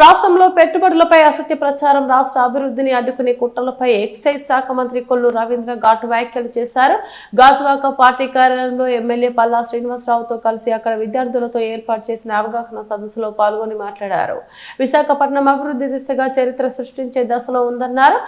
రాష్ట్రంలో పెట్టుబడులపై అసత్య ప్రచారం రాష్ట్ర అభివృద్ధిని అడ్డుకునే కుట్రలపై ఎక్సైజ్ శాఖ మంత్రి కొల్లు రవీంద్ర ఘాటు వ్యాఖ్యలు చేశారు. గాజువాక పార్టీ కార్యాలయంలో ఎమ్మెల్యే పల్లా శ్రీనివాసరావుతో కలిసి అక్కడ విద్యార్థులతో ఏర్పాటు చేసిన అవగాహన సదస్సులో పాల్గొని మాట్లాడారు. విశాఖపట్నం అభివృద్ధి దిశగా చరిత్ర సృష్టించే దశలో ఉందన్నారు.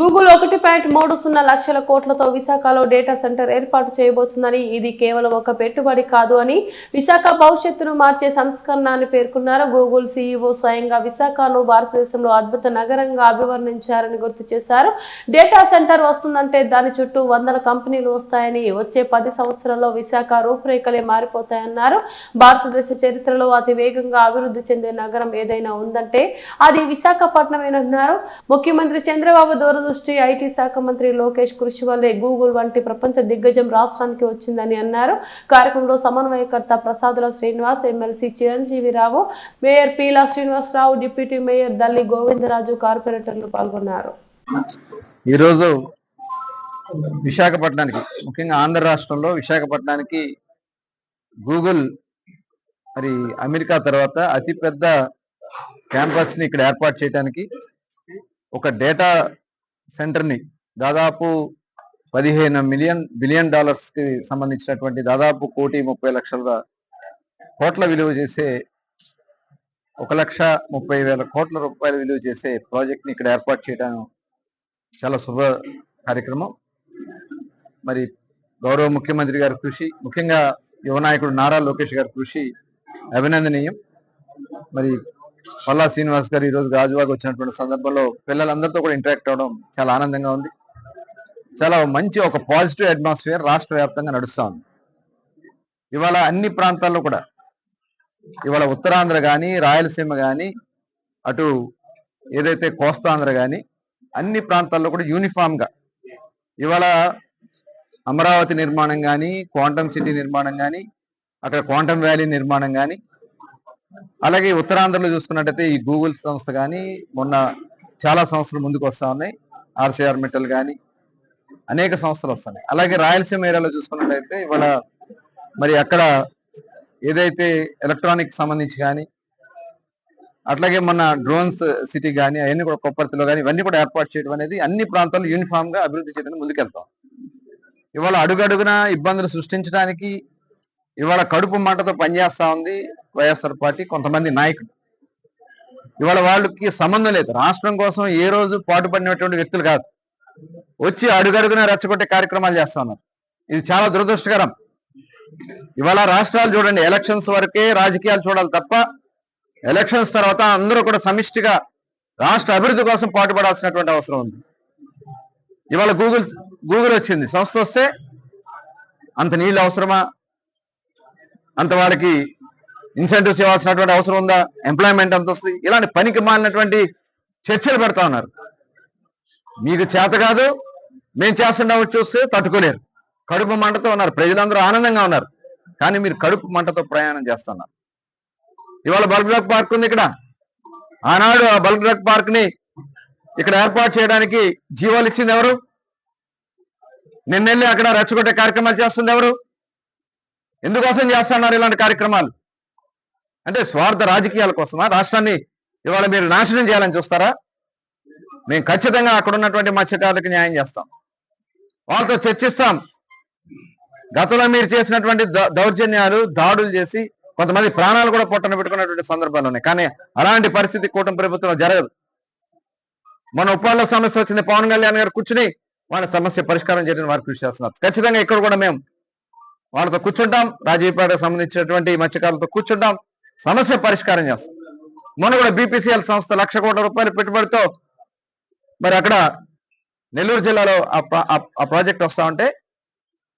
గూగుల్ ఒకటి పాయింట్ మూడు సున్నా లక్షల కోట్లతో విశాఖలో డేటా సెంటర్ ఏర్పాటు చేయబోతుందని ఇది కేవలం ఒక పెట్టుబడి కాదు అని విశాఖ భవిష్యత్తును మార్చే సంస్కరణ అని పేర్కొన్నారు. గూగుల్ సీఈఓ స్వయంగా విశాఖను భారతదేశంలో అద్భుత నగరంగా అభివర్ణించారని గుర్తు చేశారు. డేటా సెంటర్ వస్తుందంటే దాని చుట్టూ వందల కంపెనీలు వస్తాయని వచ్చే పది సంవత్సరాల్లో విశాఖ రూపురేఖలే మారిపోతాయన్నారు. భారతదేశ చరిత్రలో అతి వేగంగా అభివృద్ధి చెందే నగరం ఏదైనా ఉందంటే అది విశాఖపట్నమేనన్నారు. ముఖ్యమంత్రి చంద్రబాబు దూరదృష్టి ఐటీ శాఖ మంత్రి లోకేష్ కృషి వల్లే గూగుల్ వంటి ప్రపంచ దిగ్గజం రాష్ట్రానికి వచ్చిందని అన్నారు. కార్యక్రమంలో సమన్వయకర్త Prasadula Srinivas MLC Chiranjeevi Rao mayor Peela Srinivasa Rao deputy mayor Dalli Govindaraju కార్పొరేటర్లు పాల్గొన్నారు. ఈరోజు విశాఖపట్నానికి ముఖ్యంగా ఆంధ్ర రాష్ట్రంలో విశాఖపట్నానికి గూగుల్ మరి అమెరికా తర్వాత అతిపెద్ద క్యాంపస్ని ఇక్కడ ఏర్పాటు చేయడానికి ఒక డేటా సెంటర్ని దాదాపు పదిహేను మిలియన్ బిలియన్ డాలర్స్కి సంబంధించినటువంటి దాదాపు కోటి ముప్పై లక్షల కోట్ల విలువ చేసే ఒక లక్ష ముప్పై వేల కోట్ల రూపాయలు విలువ చేసే ప్రాజెక్ట్ని ఇక్కడ ఏర్పాటు చేయడం చాలా శుభ కార్యక్రమం. మరి గౌరవ ముఖ్యమంత్రి గారి కృషి ముఖ్యంగా యువ నాయకుడు నారా లోకేష్ గారి కృషి అభినందనీయం. మరి పల్లా శ్రీనివాస్ గారు ఈరోజు గాజువాగ్ వచ్చినటువంటి సందర్భంలో పిల్లలందరితో కూడా ఇంటరాక్ట్ అవ్వడం చాలా ఆనందంగా ఉంది. చాలా మంచి ఒక పాజిటివ్ అట్మాస్ఫియర్ రాష్ట్ర వ్యాప్తంగా నడుస్తూ ఉంది. ఇవాళ అన్ని ప్రాంతాల్లో కూడా ఇవాళ ఉత్తరాంధ్ర కానీ రాయలసీమ కానీ అటు ఏదైతే కోస్తాంధ్ర కానీ అన్ని ప్రాంతాల్లో కూడా యూనిఫామ్గా ఇవాళ అమరావతి నిర్మాణం కానీ క్వాంటమ్ సిటీ నిర్మాణం కానీ అక్కడ క్వాంటమ్ వ్యాలీ నిర్మాణం కానీ అలాగే ఉత్తరాంధ్రలో చూసుకున్నట్టయితే ఈ గూగుల్ సంస్థ కానీ మొన్న చాలా సంస్థలు ముందుకు వస్తూ ఉన్నాయి. ఆర్సీఆర్ మెటల్ కానీ అనేక సంస్థలు వస్తున్నాయి. అలాగే రాయలసీమ ఏరియాలో చూసుకున్నట్టయితే ఇవాళ మరి అక్కడ ఏదైతే ఎలక్ట్రానిక్ సంబంధించి కానీ అట్లాగే మన డ్రోన్స్ సిటీ కానీ అవన్నీ కూడా కొప్పర్తిలో కానీ ఇవన్నీ కూడా ఏర్పాటు చేయడం అనేది అన్ని ప్రాంతాల్లో యూనిఫామ్గా అభివృద్ధి చేయడానికి ముందుకెళ్తాం. ఇవాళ అడుగడుగున ఇబ్బందులు సృష్టించడానికి ఇవాళ కడుపు మంటతో పనిచేస్తా ఉంది వైఎస్ఆర్ పార్టీ కొంతమంది నాయకులు. ఇవాళ వాళ్ళకి సంబంధం లేదు. రాష్ట్రం కోసం ఏ రోజు పాటుపడినటువంటి వ్యక్తులు కాదు. వచ్చి అడుగడుగున రెచ్చగొట్టే కార్యక్రమాలు చేస్తా ఉన్నారు. ఇది చాలా దురదృష్టకరం. ఇవాళ రాష్ట్రాలు చూడండి ఎలక్షన్స్ వరకే రాజకీయాలు చూడాలి తప్ప ఎలక్షన్స్ తర్వాత అందరూ కూడా సమిష్టిగా రాష్ట్ర అభివృద్ధి కోసం పాటుపడాల్సినటువంటి అవసరం ఉంది. ఇవాళ గూగుల్ గూగుల్ వచ్చింది సంస్థ వస్తే అంత నీళ్ళు అవసరమా? అంత వాళ్ళకి ఇన్సెంటివ్స్ ఇవ్వాల్సినటువంటి అవసరం ఉందా? ఎంప్లాయ్మెంట్ అంత వస్తుంది? ఇలాంటి పనికి మాలినటువంటి చర్చలు పెడతా ఉన్నారు. మీకు చేత కాదు మేము చేస్తుండవచ్చు చూస్తే తట్టుకోలేరు. కడుపు మంటతో ఉన్నారు. ప్రజలందరూ ఆనందంగా ఉన్నారు. కానీ మీరు కడుపు మంటతో ప్రయాణం చేస్తున్నారు. ఇవాళ బల్క్ పార్క్ ఉంది ఇక్కడ. ఆనాడు ఆ బల్క్ పార్క్ని ఇక్కడ ఏర్పాటు చేయడానికి జీవాలు ఇచ్చింది ఎవరు? నిన్నెళ్ళి అక్కడ రెచ్చగొట్టే కార్యక్రమాలు చేస్తుంది ఎవరు? ఎందుకోసం చేస్తున్నారు ఇలాంటి కార్యక్రమాలు? అంటే స్వార్థ రాజకీయాల కోసమా? రాష్ట్రాన్ని ఇవాళ మీరు నాశనం చేయాలని చూస్తారా? మేము ఖచ్చితంగా అక్కడ ఉన్నటువంటి మత్స్యకారులకు న్యాయం చేస్తాం. వాళ్ళతో చర్చిస్తాం. గతంలో మీరు చేసినటువంటి దౌర్జన్యాలు దాడులు చేసి కొంతమంది ప్రాణాలు కూడా పొట్టన పెట్టుకున్నటువంటి సందర్భాలు ఉన్నాయి. కానీ అలాంటి పరిస్థితి కూటమి ప్రభుత్వం జరగదు. మన ఉప్పాళ్ళ సమస్య వచ్చింది. పవన్ కళ్యాణ్ గారు కూర్చుని వాళ్ళ సమస్య పరిష్కారం చేయడానికి వారు కృషి చేస్తున్నారు. ఖచ్చితంగా ఇక్కడ కూడా మేము వాళ్ళతో కూర్చుంటాం. రాజీవ్పేటకు సంబంధించినటువంటి మత్స్యకారులతో కూర్చుంటాం. సమస్య పరిష్కారం చేస్తాం. మొన్న కూడా బీపీసీఎల్ సంస్థ లక్ష కోట్ల రూపాయల పెట్టుబడితో మరి అక్కడ నెల్లూరు జిల్లాలో ఆ ప్రాజెక్ట్ వస్తా ఉంటే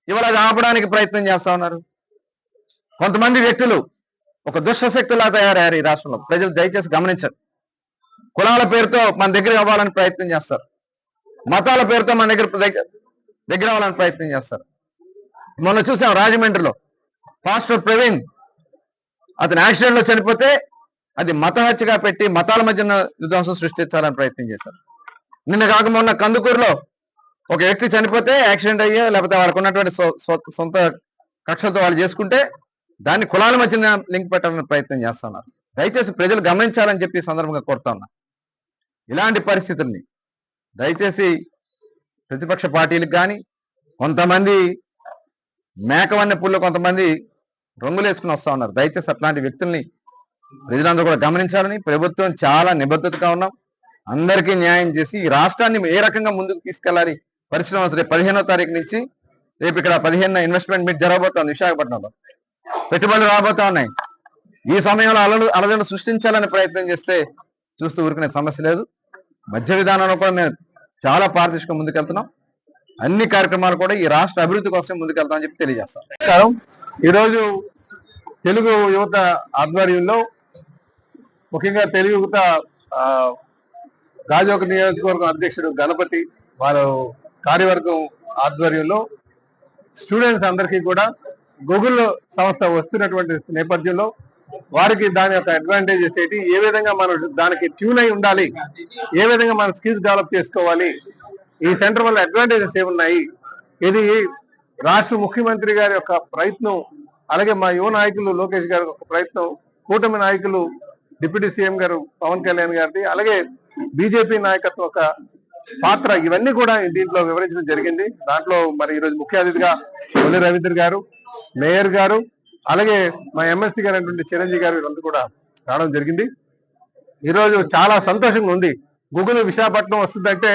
ఇవాళ అది ఆపడానికి ప్రయత్నం చేస్తా ఉన్నారు. కొంతమంది వ్యక్తులు ఒక దుష్టశక్తులా తయారయ్యారు ఈ రాష్ట్రంలో. ప్రజలు దయచేసి గమనించరు కులాల పేరుతో మన దగ్గర అవ్వాలని ప్రయత్నం చేస్తారు. మతాల పేరుతో మన దగ్గర దగ్గర దగ్గర అవ్వాలని ప్రయత్నం చేస్తారు. మొన్న చూసాం రాజమండ్రిలో పాస్టర్ ప్రవీణ్ అతని యాక్సిడెంట్లో చనిపోతే అది మత హత్యగా పెట్టి మతాల మధ్యన విధ్వంసం సృష్టించాలని ప్రయత్నం చేశారు. నిన్న కాక మొన్న కందుకూరులో ఒక వ్యక్తి చనిపోతే యాక్సిడెంట్ అయ్యో లేకపోతే వాళ్ళకున్నటువంటి సొ- సొంత కక్షలతో వాళ్ళు చేసుకుంటే దాన్ని కులాల మధ్యన లింక్ పెట్టాలని ప్రయత్నం చేస్తున్నారు. దయచేసి ప్రజలు గమనించాలని చెప్పి సందర్భంగా కోరుతా ఇలాంటి పరిస్థితుల్ని దయచేసి ప్రతిపక్ష పార్టీలకు కానీ కొంతమంది మేకవన్న పుల్లు కొంతమంది రంగులు వేసుకుని వస్తా ఉన్నారు. దయచేసి అట్లాంటి వ్యక్తుల్ని ప్రజలందరూ కూడా గమనించాలని ప్రభుత్వం చాలా నిబద్ధతగా ఉన్నాం. అందరికీ న్యాయం చేసి ఈ రాష్ట్రాన్ని ఏ రకంగా ముందుకు తీసుకెళ్ళాలి పరిశ్రమ రేపు పదిహేనో తారీఖు నుంచి రేపు ఇక్కడ పదిహేను ఇన్వెస్ట్మెంట్ మీట్ జరగబోతోంది విశాఖపట్నంలో. పెట్టుబడులు రాబోతా ఉన్నాయి ఈ సమయంలో అలలు అలజడులు సృష్టించాలని ప్రయత్నం చేస్తే చూస్తూ ఊరుకునే సమస్య లేదు. మధ్య విధానంలో కూడా మేము చాలా పారదర్శకంగా ముందుకెళ్తున్నాం. అన్ని కార్యక్రమాలు కూడా ఈ రాష్ట్ర అభివృద్ధి కోసం ముందుకెళ్తామని చెప్పి తెలియజేస్తాం. ఈరోజు తెలుగు యువత ఆధ్వర్యంలో ముఖ్యంగా తెలుగు యువత గాజోక నియోజకవర్గం అధ్యక్షుడు గణపతి వారు కార్యవర్గం ఆధ్వర్యంలో స్టూడెంట్స్ అందరికీ కూడా గూగుల్ సంస్థ వస్తున్నటువంటి నేపథ్యంలో వారికి దాని యొక్క అడ్వాంటేజెస్ ఏంటి? ఏ విధంగా మనం దానికి ట్యూన్ అయి ఉండాలి? ఏ విధంగా మన స్కిల్స్ డెవలప్ చేసుకోవాలి? ఈ సెంటర్ వల్ల అడ్వాంటేజెస్ ఏమున్నాయి? ఇది రాష్ట్ర ముఖ్యమంత్రి గారి యొక్క ప్రయత్నం అలాగే మా యువ నాయకులు లోకేష్ గారి యొక్క ప్రయత్నం కూటమి నాయకులు డిప్యూటీ సీఎం గారు పవన్ కళ్యాణ్ గారిది అలాగే బీజేపీ నాయకత్వం ఒక పాత్ర ఇవన్నీ కూడా దీంట్లో వివరించడం జరిగింది. దాంట్లో మరి ఈరోజు ముఖ్య అతిథిగా కొల్లి రవీంద్ర గారు మేయర్ గారు అలాగే మా ఎమ్మెల్సీ గారు అయినటువంటి చిరంజీవి గారు వీరంతా కూడా రావడం జరిగింది. ఈరోజు చాలా సంతోషంగా ఉంది. గూగుల్ విశాఖపట్నం వస్తుందంటే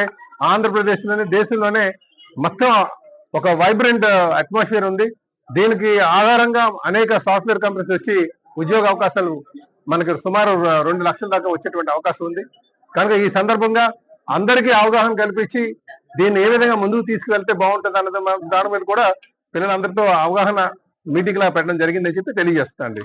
ఆంధ్రప్రదేశ్లోనే దేశంలోనే మొత్తం ఒక వైబ్రెంట్ అట్మాస్ఫియర్ ఉంది. దీనికి ఆధారంగా అనేక సాఫ్ట్వేర్ కంపెనీస్ వచ్చి ఉద్యోగ అవకాశాలు మనకి సుమారు రెండు లక్షల దాకా వచ్చేటువంటి అవకాశం ఉంది. కనుక ఈ సందర్భంగా అందరికీ అవగాహన కల్పించి దీన్ని ఏ విధంగా ముందుకు తీసుకువెళ్తే బాగుంటుంది అన్నది దాని మీద కూడా పిల్లలందరితో అవగాహన మీటింగ్ లా పెట్టడం జరిగిందని చెప్పి తెలియజేస్తుంది